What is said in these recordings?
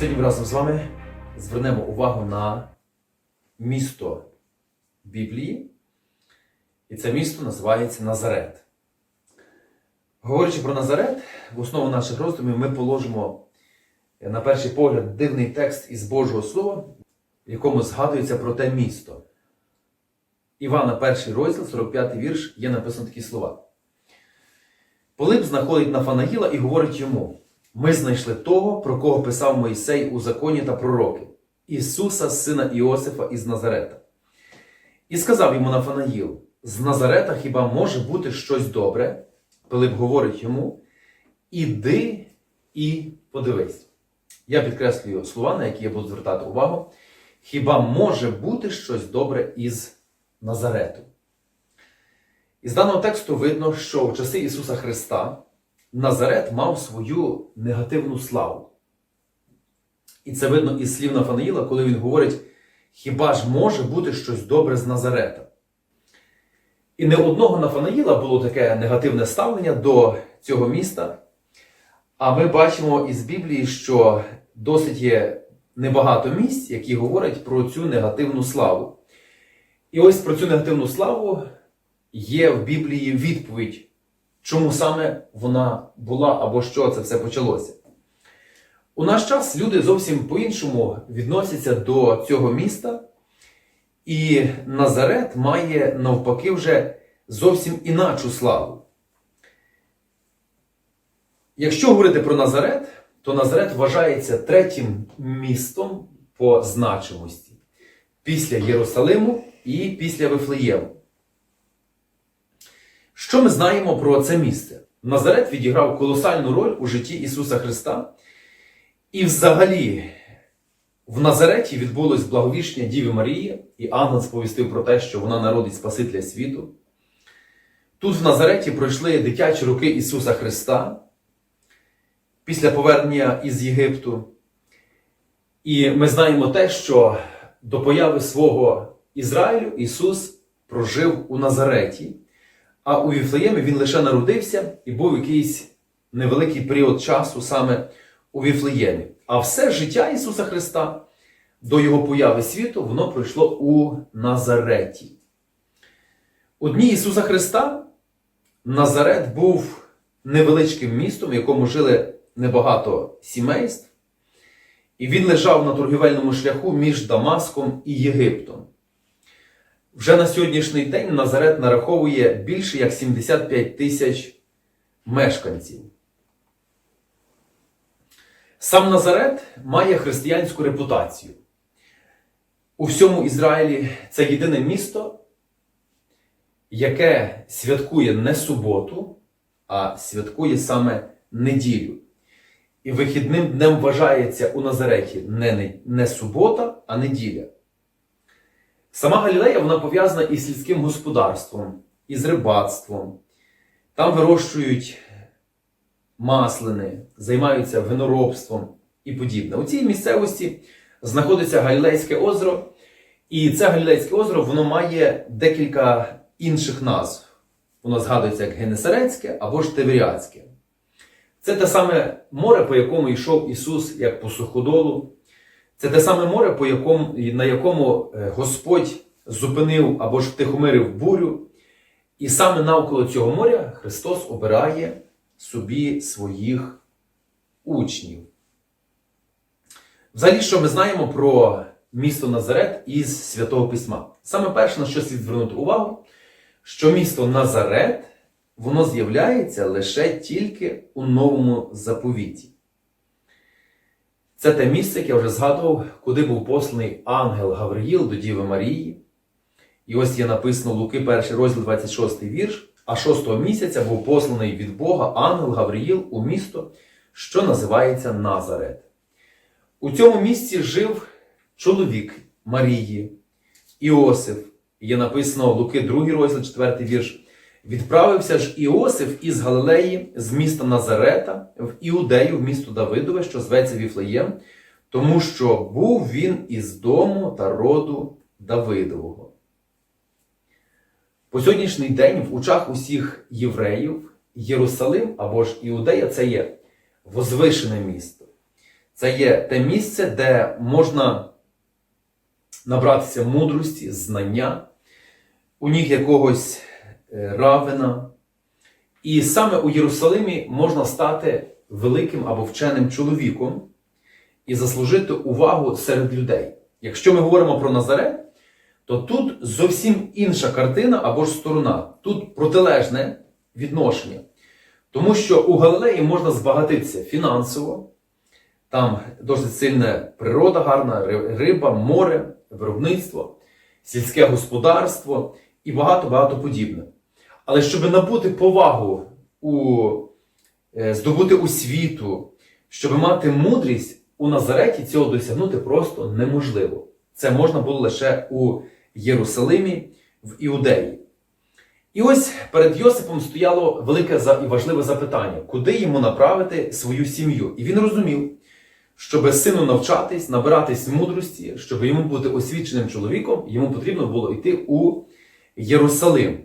Сьогодні ми разом з вами звернемо увагу на місто Біблії. І це місто називається Назарет. Говорячи про Назарет, в основу наших роздумів ми положимо на перший погляд дивний текст із Божого Слова, в якому згадується про те місто. Івана, перший розділ, 45 вірш, є написано такі слова. Пилип знаходить Нафанаїла і говорить йому: Ми знайшли того, про кого писав Мойсей у законі та пророки, Ісуса, сина Іосифа із Назарета. І сказав йому Нафанаїл: з Назарета хіба може бути щось добре? Пилип говорить йому: Іди і подивись. Я підкреслюю слова, на які я буду звертати увагу. Хіба може бути щось добре із Назарету? Із даного тексту видно, що в часи Ісуса Христа Назарет мав свою негативну славу. І це видно із слів Нафанаїла, коли він говорить: хіба ж може бути щось добре з Назарета? І не одного Нафанаїла було таке негативне ставлення до цього міста. А ми бачимо із Біблії, що досить є небагато місць, які говорять про цю негативну славу. І ось про цю негативну славу є в Біблії відповідь, чому саме вона була або що це все почалося. У наш час люди зовсім по-іншому відносяться до цього міста, і Назарет має навпаки вже зовсім іначу славу. Якщо говорити про Назарет, то Назарет вважається третім містом по значимості після Єрусалиму і після Вифлеєму. Що ми знаємо про це місце? Назарет відіграв колосальну роль у житті Ісуса Христа. І взагалі в Назареті відбулось благовіщення Діви Марії, і ангел сповістив про те, що вона народить Спасителя світу. Тут в Назареті пройшли дитячі роки Ісуса Христа після повернення із Єгипту. І ми знаємо те, що до появи свого Ізраїлю Ісус прожив у Назареті, а у Віфлеємі Він лише народився і був якийсь невеликий період часу саме у Віфлеємі. А все життя Ісуса Христа до Його появи світу, воно пройшло у Назареті. У дні Ісуса Христа Назарет був невеличким містом, в якому жили небагато сімейств, і він лежав на торгівельному шляху між Дамаском і Єгиптом. Вже на сьогоднішній день Назарет нараховує більше як 75 тисяч мешканців. Сам Назарет має християнську репутацію. У всьому Ізраїлі це єдине місто, яке святкує не суботу, а святкує саме неділю. І вихідним днем вважається у Назареті не, не субота, а неділя. Сама Галілея вона пов'язана із сільським господарством, із рибацтвом. Там вирощують маслини, займаються виноробством і подібне. У цій місцевості знаходиться Галілейське озеро, і це Галілейське озеро воно має декілька інших назв. Воно згадується як Генесарецьке або ж Тиверіадське. Це те саме море, по якому йшов Ісус як по суходолу. Це те саме море, по якому, на якому Господь зупинив або ж втихомирив бурю. І саме навколо цього моря Христос обирає собі своїх учнів. Взагалі, що ми знаємо про місто Назарет із Святого Письма? Саме перше, на що слід звернути увагу, що місто Назарет воно з'являється лише тільки у новому заповіті. Це те місце, яке я вже згадував, куди був посланий ангел Гавриїл до Діви Марії. І ось є написано Луки 1 розділ 26 вірш. А шостого місяця був посланий від Бога ангел Гавриїл у місто, що називається Назарет. У цьому місці жив чоловік Марії, Іосиф. Є написано Луки 2 розділ 4 вірш. Відправився ж Іосиф із Галилеї, з міста Назарета, в Іудею, в місто Давидове, що зветься Віфлеєм, тому що був він із дому та роду Давидового. По сьогоднішній день в очах усіх євреїв Єрусалим або ж Іудея це є возвишене місто. Це є те місце, де можна набратися мудрості, знання, у них якогось е, равина. І саме у Єрусалимі можна стати великим або вченим чоловіком і заслужити увагу серед людей. Якщо ми говоримо про Назарет, то тут зовсім інша картина або ж сторона. Тут протилежне відношення. Тому що у Галилеї можна збагатитися фінансово, там досить сильна природа, гарна риба, море, виробництво, сільське господарство і багато-багато подібне. Але щоб набути повагу, у, е, здобути освіту, щоб мати мудрість, у Назареті цього досягнути просто неможливо. Це можна було лише у Єрусалимі, в Іудеї. І ось перед Йосипом стояло велике і важливе запитання, куди йому направити свою сім'ю. І він розумів, щоб сину навчатись, набиратись мудрості, щоб йому бути освіченим чоловіком, йому потрібно було йти у Єрусалим.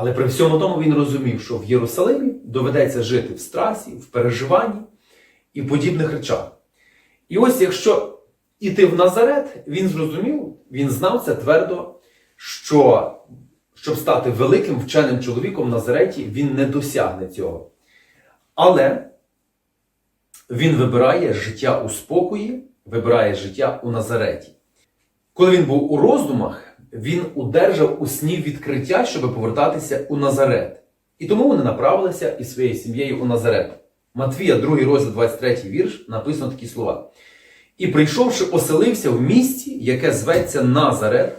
Але при всьому тому він розумів, що в Єрусалимі доведеться жити в страсі, в переживанні і подібних речах. І ось якщо іти в Назарет, він зрозумів, він знав це твердо, що щоб стати великим вченим чоловіком в Назареті, він не досягне цього. Але він вибирає життя у спокої, вибирає життя у Назареті. Коли він був у роздумах, він удержав у сні відкриття, щоб повертатися у Назарет. І тому вони направилися із своєю сім'єю у Назарет. Матвія, 2 розділ, 23 вірш, написано такі слова. І прийшовши, оселився в місті, яке зветься Назарет,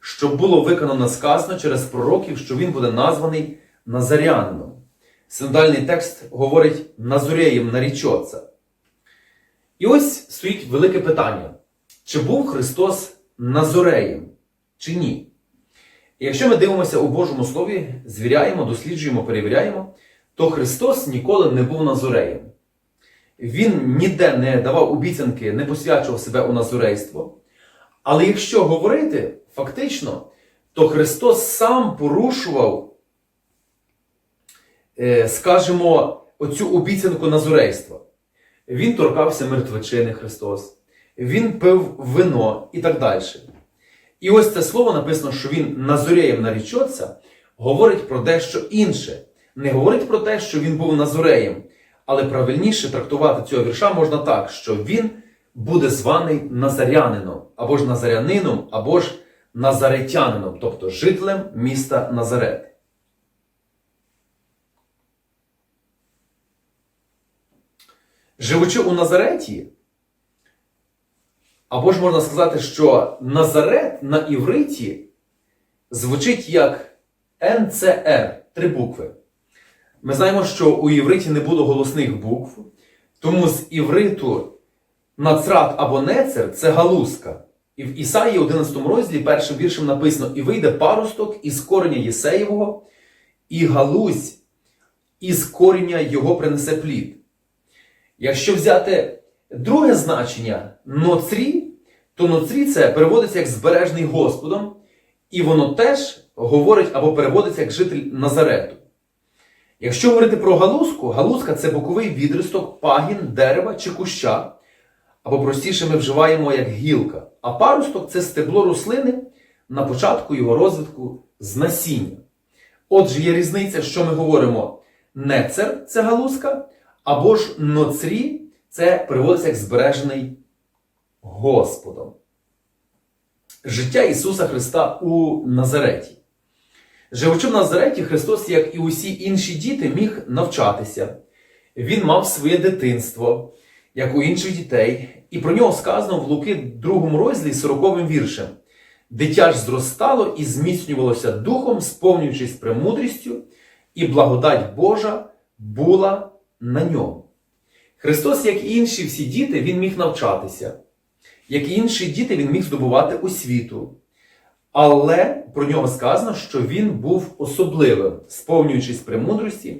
щоб було виконано сказано через пророків, що він буде названий Назарянином. Синодальний текст говорить Назуреєм нарічоться. І ось стоїть велике питання: чи був Христос Назореєм, чи ні? Якщо ми дивимося у Божому Слові, звіряємо, досліджуємо, перевіряємо, то Христос ніколи не був Назореєм. Він ніде не давав обіцянки, не посвячував себе у назурейство. Але якщо говорити фактично, то Христос сам порушував, е, скажімо, оцю обіцянку назурейства. Він торкався мертвечини Христос, він пив вино і так далі. І ось це слово написано, що він назуреєм нарічоться, говорить про дещо інше. Не говорить про те, що він був назуреєм, але правильніше трактувати цього вірша можна так, що він буде званий Назарянином, або ж Назарянином, або ж Назаретянином, тобто жителем міста Назарет. Живучи у Назареті, або ж можна сказати, що Назарет на івриті звучить як НЦР, три букви. Ми знаємо, що у івриті не було голосних букв, тому з івриту нацрат або нецер це галузка. І в Ісаї 11 розділі першим віршем написано: І вийде паросток із кореня Єсеєвого, і галузь із коріння його принесе плід. Якщо взяти друге значення ноцрі, то ноцрі це переводиться як збережний Господом, і воно теж говорить або переводиться як житель Назарету. Якщо говорити про галузку, галузка це боковий відросток, пагін, дерева чи куща, або простіше ми вживаємо як гілка. А паросток це стебло рослини на початку його розвитку з насіння. Отже, є різниця, що ми говоримо нецер це галузка, або ж ноцрі це переводиться як збережений Господом. Життя Ісуса Христа у Назареті. Живучи в Назареті, Христос, як і усі інші діти, міг навчатися. Він мав своє дитинство, як у інших дітей, і про нього сказано в Луки 2 розділі 40 віршем. Дитя ж зростало і зміцнювалося духом, сповнюючись премудрістю, і благодать Божа була на ньому. Христос, як і інші всі діти, він міг навчатися. Як і інші діти, він міг здобувати освіту. Але про нього сказано, що він був особливим, сповнюючись премудрості.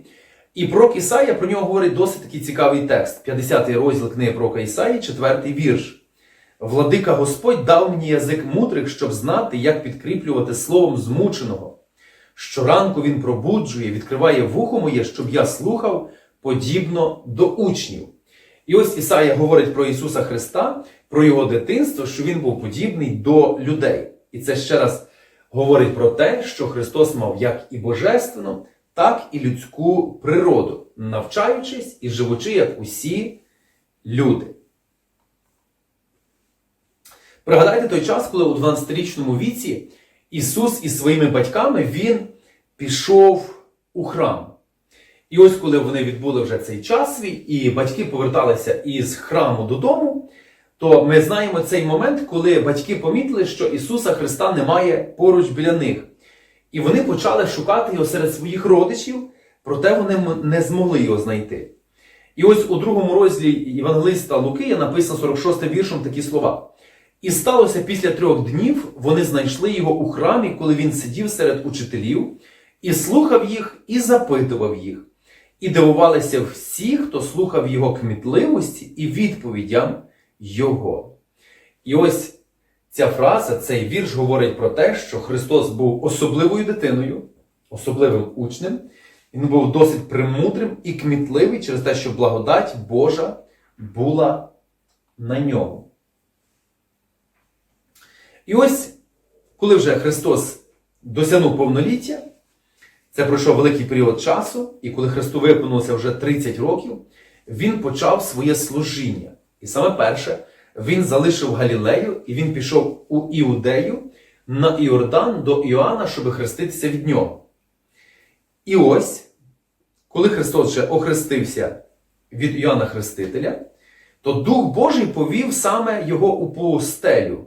І пророк Ісая про нього говорить досить такий цікавий текст. 50-й розділ книги пророка Ісаї, 4 вірш. Владика Господь дав мені язик мудрих, щоб знати, як підкріплювати словом змученого. Щоранку він пробуджує, відкриває вухо моє, щоб я слухав подібно до учнів. І ось Ісая говорить про Ісуса Христа, про Його дитинство, що Він був подібний до людей. І це ще раз говорить про те, що Христос мав як і божественну, так і людську природу, навчаючись і живучи як усі люди. Пригадайте той час, коли у 12-річному віці Ісус із своїми батьками Він пішов у храм. І ось коли вони відбули вже цей час свій, і батьки поверталися із храму додому, то ми знаємо цей момент, коли батьки помітили, що Ісуса Христа немає поруч біля них. І вони почали шукати його серед своїх родичів, проте вони не змогли його знайти. І ось у другому розділі Євангелиста Луки є написано 46 віршом такі слова. І сталося після трьох днів, вони знайшли його у храмі, коли він сидів серед учителів, і слухав їх, і запитував їх. І дивувалися всі, хто слухав його кмітливості і відповідям його. І ось ця фраза, цей вірш говорить про те, що Христос був особливою дитиною, особливим учнем. Він був досить премудрим і кмітливий через те, що благодать Божа була на ньому. І ось, коли вже Христос досягнув повноліття, це пройшов великий період часу, і коли Христу виповнилося вже 30 років, він почав своє служіння. І саме перше, він залишив Галілею і він пішов у Іудею на Іордан до Іоанна, щоб хреститися від нього. І ось, коли Христос вже охрестився від Іоанна Хрестителя, то Дух Божий повів саме його у пустелю.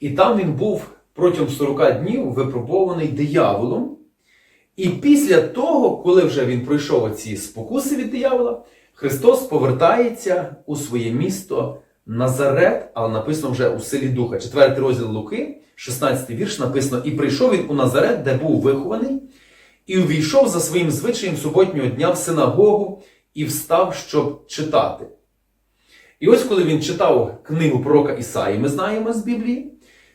І там він був протягом 40 днів випробований дияволом. І після того, коли вже він пройшов ці спокуси від диявола, Христос повертається у своє місто Назарет, але написано вже у селі Духа. Четвертий розділ Луки, 16 вірш, написано: І прийшов він у Назарет, де був вихований, і увійшов за своїм звичаєм суботнього дня в синагогу і встав, щоб читати. І ось коли він читав книгу пророка Ісаї, ми знаємо з Біблії,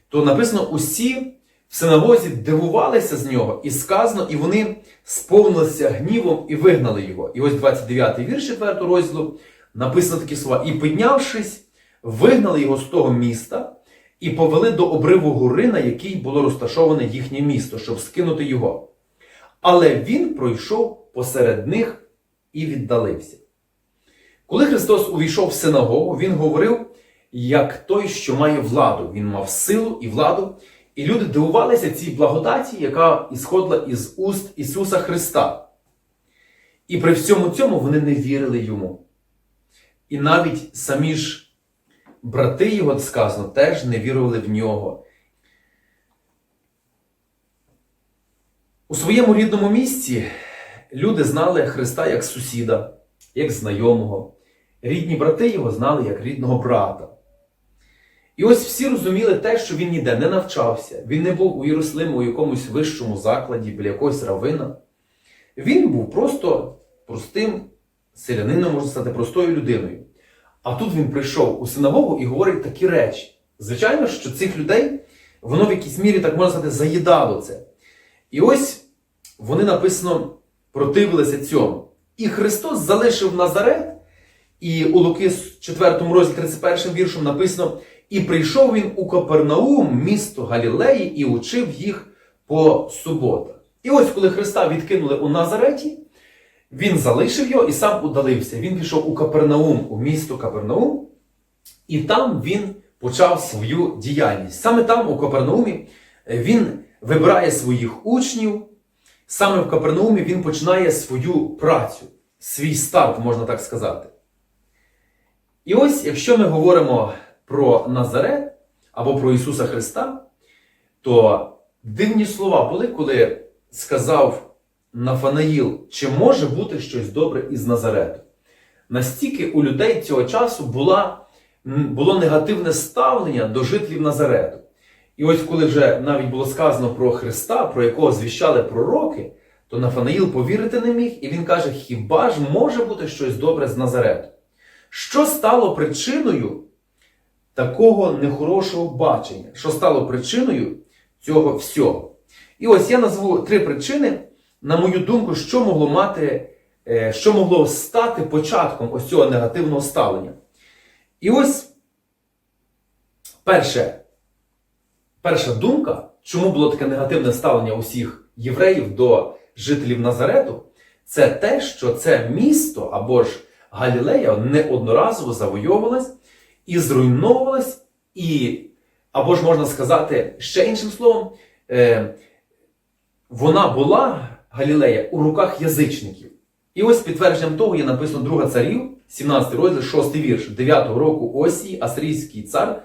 то написано: усі в синагозі дивувалися з нього, і сказано, і вони сповнилися гнівом і вигнали його. І ось 29 вірш 4 розділу написано такі слова: І піднявшись, вигнали його з того міста і повели до обриву гори, на якій було розташоване їхнє місто, щоб скинути його. Але він пройшов посеред них і віддалився. Коли Христос увійшов в синагогу, Він говорив, як той, що має владу. Він мав силу і владу, і люди дивувалися цій благодаті, яка ісходила із уст Ісуса Христа. І при всьому цьому вони не вірили йому. І навіть самі ж брати його сказано теж не вірували в нього. У своєму рідному місці люди знали Христа як сусіда, як знайомого. Рідні брати його знали як рідного брата. І ось всі розуміли те, що він ніде не навчався, він не був у Єрусалиму у якомусь вищому закладі біля якогось равина. Він був просто простим селянином, можна сказати, простою людиною. А тут він прийшов у синагогу і говорить такі речі. Звичайно, що цих людей воно в якійсь мірі, так можна сказати, заїдало це. І ось вони написано противилися цьому. І Христос залишив Назарет, і у Луки 4 розділі 31 віршом написано: І прийшов він у Капернаум, місто Галілеї, і учив їх по суботах. І ось, коли Христа відкинули у Назареті, він залишив його і сам удалився. Він пішов у Капернаум, у місто Капернаум, і там він почав свою діяльність. Саме там, у Капернаумі, він вибирає своїх учнів. Саме в Капернаумі він починає свою працю, свій старт, можна так сказати. І ось, якщо ми говоримо про Назарет або про Ісуса Христа, то дивні слова були, коли сказав Нафанаїл, чи може бути щось добре із Назарету. Настільки у людей цього часу була, було негативне ставлення до жителів Назарету. І ось коли вже навіть було сказано про Христа, про якого звіщали пророки, то Нафанаїл повірити не міг, і він каже: хіба ж може бути щось добре з Назарету? Що стало причиною такого нехорошого бачення? Що стало причиною цього всього? І ось я назву три причини, на мою думку, що могло мати е, що могло стати початком ось цього негативного ставлення. І ось перше, перша думка, чому було таке негативне ставлення усіх євреїв до жителів Назарету, це те, що це місто або ж Галілея неодноразово завойовувалась і зруйновувалась, і, або ж можна сказати ще іншим словом, е, вона була Галілея у руках язичників. І ось підтвердженням того є написано Друга царів, 17 розділ, 6 вірш. 9 року Осії асирійський цар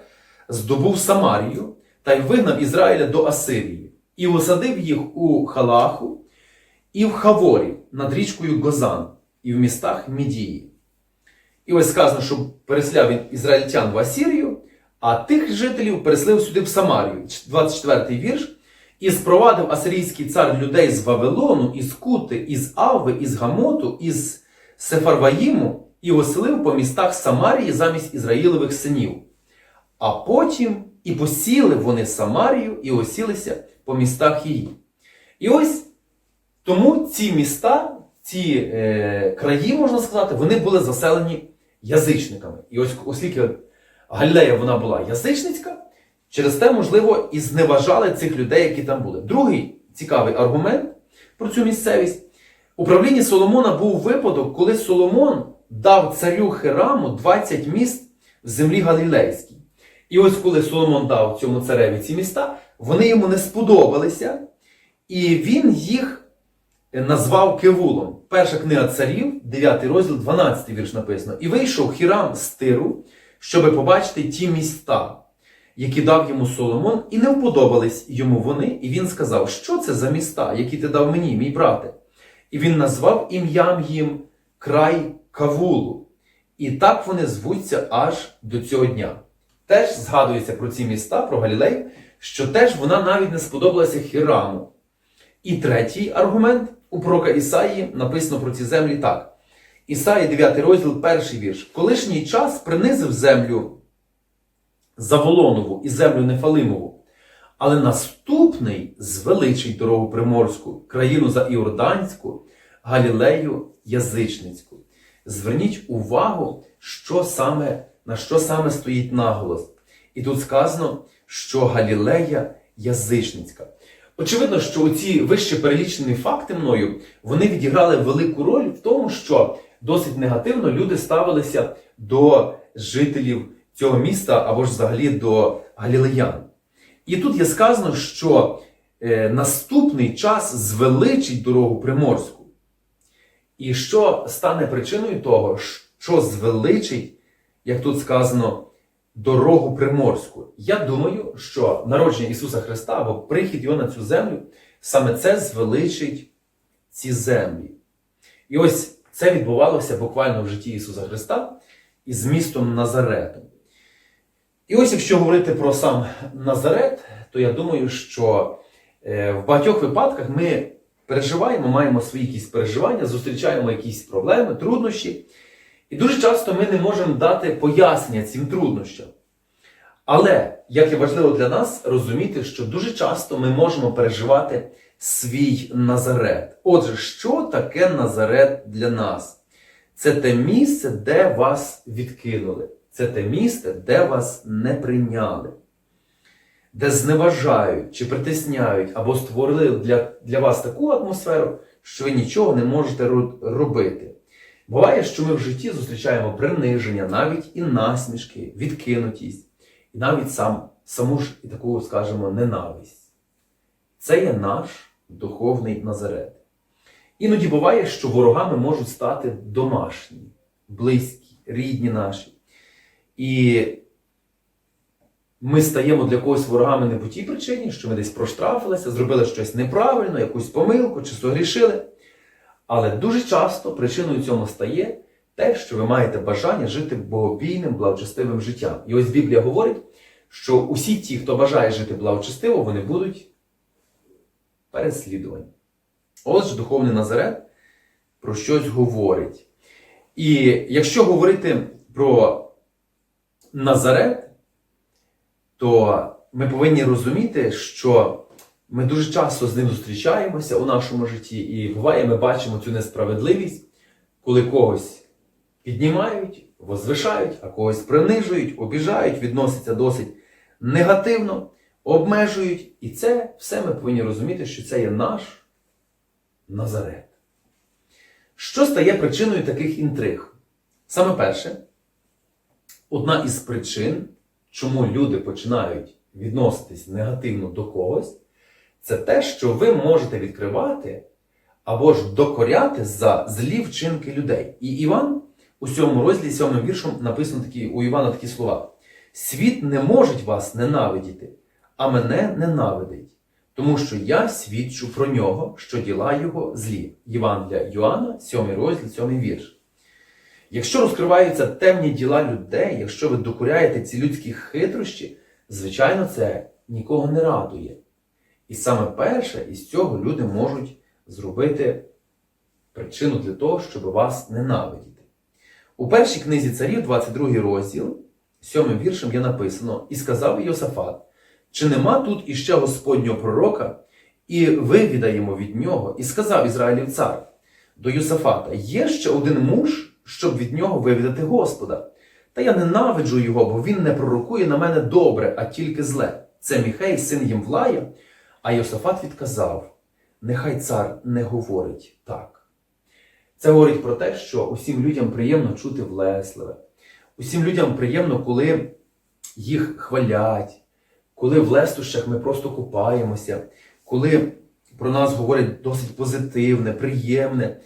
здобув Самарію та й вигнав Ізраїля до Асирії, і осадив їх у Халаху і в Хаворі над річкою Гозан, і в містах Мідії. І ось сказано, що переселяв він ізраїльтян в Асірію, а тих жителів переселив сюди в Самарію. 24-й вірш. І спровадив асирійський цар людей з Вавилону, із Кути, із Авви, із Гамоту, із Сефарваїму, і оселив по містах Самарії замість Ізраїлевих синів. А потім і посіли вони Самарію і осілися по містах її. І ось тому ці міста, ці е, краї, можна сказати, вони були заселені язичниками. І ось оскільки Галілея вона була язичницька, через те, можливо, і зневажали цих людей, які там були. Другий цікавий аргумент про цю місцевість. У Соломона був випадок, коли Соломон дав царю Хираму 20 міст в землі Галілейській. І ось коли Соломон дав цьому цареві ці міста, вони йому не сподобалися, і він їх назвав Кивулом. Перша книга царів, 9 розділ, 12 вірш написано. І вийшов Хірам з Тиру, щоби побачити ті міста, які дав йому Соломон, і не вподобались йому вони. І він сказав, що це за міста, які ти дав мені, мій брате? І він назвав ім'ям їм край Кавулу. І так вони звуться аж до цього дня. Теж згадується про ці міста, про Галілею, що теж вона навіть не сподобалася Хіраму. І третій аргумент у пророка Ісаї написано про ці землі так. Ісаї 9 розділ, перший вірш. Колишній час принизив землю Заволонову і землю Нефалимову, але наступний звеличить дорогу Приморську, країну за Іорданську, Галілею Язичницьку. Зверніть увагу, що саме, на що саме стоїть наголос. І тут сказано, що Галілея Язичницька. Очевидно, що ці вище перелічені факти мною вони відіграли велику роль в тому, що досить негативно люди ставилися до жителів цього міста або ж взагалі до галілеян. І тут є сказано, що е, наступний час звеличить дорогу приморську. І що стане причиною того, що звеличить, як тут сказано, дорогу приморську. Я думаю, що народження Ісуса Христа або прихід Його на цю землю, саме це звеличить ці землі. І ось це відбувалося буквально в житті Ісуса Христа із містом Назаретом. І ось якщо говорити про сам Назарет, то я думаю, що е, в багатьох випадках ми переживаємо, маємо свої якісь переживання, зустрічаємо якісь проблеми, труднощі. І дуже часто ми не можемо дати пояснення цим труднощам. Але як є важливо для нас розуміти, що дуже часто ми можемо переживати свій Назарет. Отже, що таке Назарет для нас? Це те місце, де вас відкинули. Це те місце, де вас не прийняли, де зневажають чи притисняють або створили для, для вас таку атмосферу, що ви нічого не можете робити. Буває, що ми в житті зустрічаємо приниження, навіть і насмішки, відкинутість, і навіть сам, саму ж і таку, скажімо, ненависть. Це є наш духовний Назарет. Іноді буває, що ворогами можуть стати домашні, близькі, рідні наші. І ми стаємо для когось ворогами не по тій причині, що ми десь проштрафилися, зробили щось неправильно, якусь помилку чи согрішили. Але дуже часто причиною цьому стає те, що ви маєте бажання жити богобійним, благочестивим життям. І ось Біблія говорить, що усі ті, хто бажає жити благочестиво, вони будуть переслідувані. Отже, духовний Назарет про щось говорить. І якщо говорити про Назарет, то ми повинні розуміти, що ми дуже часто з ним зустрічаємося у нашому житті, і буває, ми бачимо цю несправедливість, коли когось піднімають, возвишають, а когось принижують, обіжають, відносяться досить негативно, обмежують. І це все ми повинні розуміти, що це є наш Назарет. Що стає причиною таких інтриг? Саме перше, одна із причин, чому люди починають відноситись негативно до когось, це те, що ви можете відкривати або ж докоряти за злі вчинки людей. І Іван у сьомому розділі, сьомим віршом написано такі, у Івана такі слова: Світ не може вас ненавидіти, а мене ненавидить, тому що я свідчу про нього, що діла його злі. Євангелія Йоанна, 7 розділ, 7 вірш. Якщо розкриваються темні діла людей, якщо ви докоряєте ці людські хитрощі, звичайно, це нікого не радує. І саме перше із цього люди можуть зробити причину для того, щоб вас ненавидіти. У першій книзі царів, 22 розділ, 7 віршем є написано: І сказав Йосафат: чи нема тут іще Господнього пророка, і вивідаємо від нього, і сказав Ізраїлів цар до Йосафата: Є ще один муж, щоб від нього вивідати Господа. Та я ненавиджу його, бо він не пророкує на мене добре, а тільки зле. Це Міхей, син Ємвлая. А Йосафат відказав: Нехай цар не говорить так. Це говорить про те, що усім людям приємно чути влесливе. Усім людям приємно, коли їх хвалять, коли в лестощах ми просто купаємося, коли про нас говорять досить позитивне, приємне,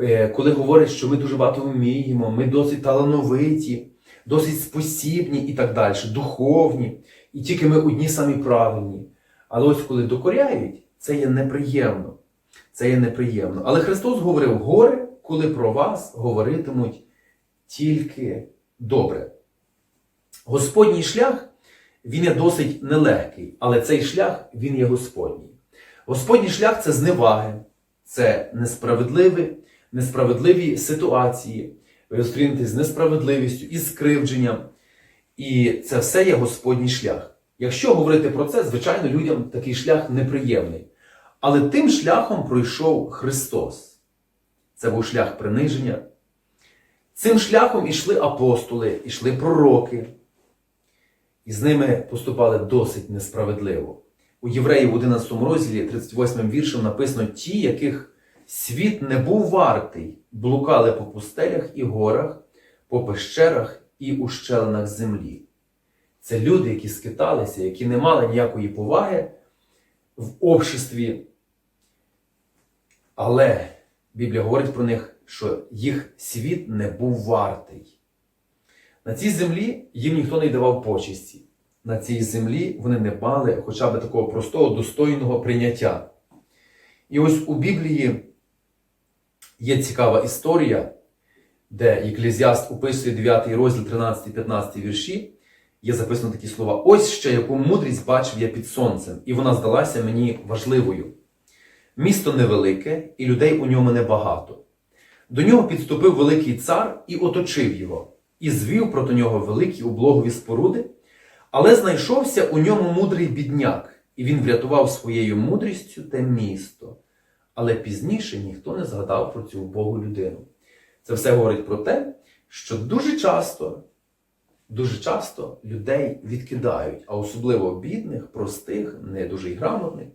е, коли говорять, що ми дуже багато вміємо, ми досить талановиті, досить спосібні і так далі, духовні, і тільки ми одні самі правильні. Але ось коли докоряють, це є неприємно. Це є неприємно. Але Христос говорив горе, коли про вас говоритимуть тільки добре. Господній шлях, він є досить нелегкий, але цей шлях він є Господній. Господній шлях це зневаги, це несправедливі, несправедливі ситуації. Ви зустрінетесь з несправедливістю і скривдженням. І це все є Господній шлях. Якщо говорити про це, звичайно, людям такий шлях неприємний. Але тим шляхом пройшов Христос. Це був шлях приниження. Цим шляхом ішли апостоли, ішли пророки, і з ними поступали досить несправедливо. У Євреїв в 11 розділі 38 віршем написано: ті, яких світ не був вартий, блукали по пустелях і горах, по пещерах і ущелинах землі. Це люди, які скиталися, які не мали ніякої поваги в обществі. Але Біблія говорить про них, що їх світ не був вартий. На цій землі їм ніхто не давав почесті. На цій землі вони не мали хоча б такого простого, достойного прийняття. І ось у Біблії є цікава історія, де Еклезіаст описує 9 розділ 13-15 вірші є записано такі слова: Ось ще яку мудрість бачив я під сонцем, і вона здалася мені важливою. Місто невелике, і людей у ньому небагато. До нього підступив великий цар і оточив його, і звів проти нього великі облогові споруди, але знайшовся у ньому мудрий бідняк, і він врятував своєю мудрістю те місто. Але пізніше ніхто не згадав про цю убогу людину. Це все говорить про те, що дуже часто дуже часто людей відкидають, а особливо бідних, простих, не дуже й грамотних.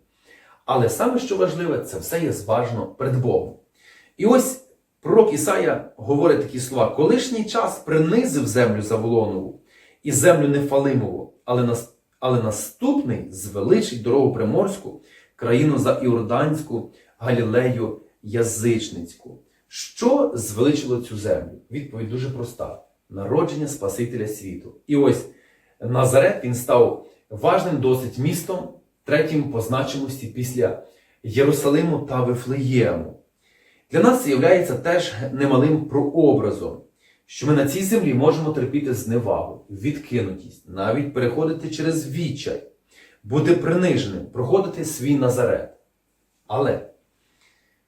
Але саме що важливе, це все є зважно перед Богом. І ось пророк Ісая говорить такі слова: колишній час принизив землю Заволонову і землю Нефалимову, але, нас, але наступний звеличить дорогу Приморську, країну за Іорданську, Галілею Язичницьку. Що звеличило цю землю? Відповідь дуже проста народження Спасителя світу. І ось Назарет він став важним досить містом, третім по значимості після Єрусалиму та Вифлеєму. Для нас це є теж немалим прообразом, що ми на цій землі можемо терпіти зневагу, відкинутість, навіть переходити через відчай, бути приниженим, проходити свій Назарет. Але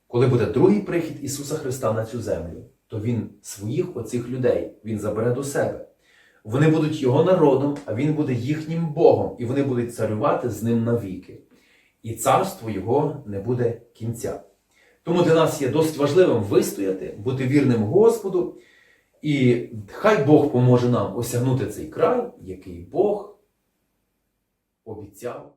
коли буде другий прихід Ісуса Христа на цю землю, то він своїх оцих людей він забере до себе. Вони будуть його народом, а він буде їхнім Богом, і вони будуть царювати з ним навіки. І царство його не буде кінця. Тому для нас є досить важливим вистояти, бути вірним Господу. І хай Бог поможе нам осягнути цей край, який Бог обіцяв